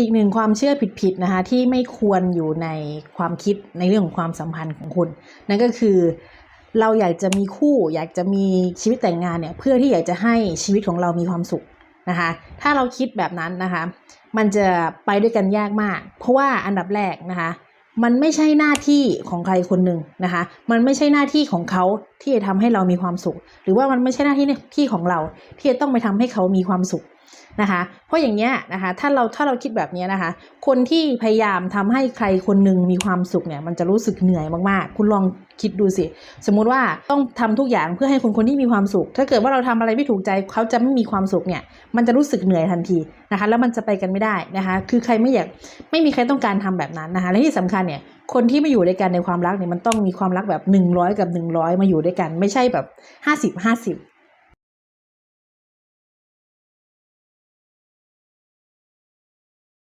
อีกหนึ่งความเชื่อผิดๆนะคะที่ไม่ควรอยู่ในความคิดในเรื่องของความสัมพันธ์ของคุณ นั่นก็คือเราอยากจะมีคู่อยากจะมีชีวิตแต่งงานเนี่ยเพื่อที่อยากจะให้ชีวิตของเรามีความสุขนะคะ ถ้าเราคิดแบบนั้นนะคะ มันจะไปด้วยกันยากมาก เพราะว่าอันดับแรกนะคะ มันไม่ใช่หน้าที่ของใครคนหนึ่งนะคะ มันไม่ใช่หน้าที่ของเขาที่จะทำให้เรามีความสุข หรือว่ามันไม่ใช่หน้าที่ที่ของเราที่จะต้องไปทำให้เขามีความสุข นะคะ เพราะอย่างเงี้ยนะคะถ้าเราถ้าเราคิดแบบเนี้ยนะคะ คนที่พยายามทำให้ใครคนหนึ่งมีความสุขเนี่ยมันจะรู้สึกเหนื่อยมากๆ คุณลองคิดดูสิ สมมุติว่าต้องทำทุกอย่างเพื่อให้คนคนที่มีความสุข ถ้าเกิดว่าเราทำอะไรไม่ถูกใจเขาจะไม่มีความสุขเนี่ย มันจะรู้สึกเหนื่อยทันทีนะคะ แล้วมันจะไปกันไม่ได้นะคะ คือใครไม่อยากไม่มีใครต้องการทำแบบนั้นนะคะและที่สำคัญเนี่ยคนที่มาอยู่ด้วยกันในความรักเนี่ยมันต้องมีความรักแบบ 100 กับ 100 มาอยู่ด้วยกัน ไม่ใช่แบบ 50 50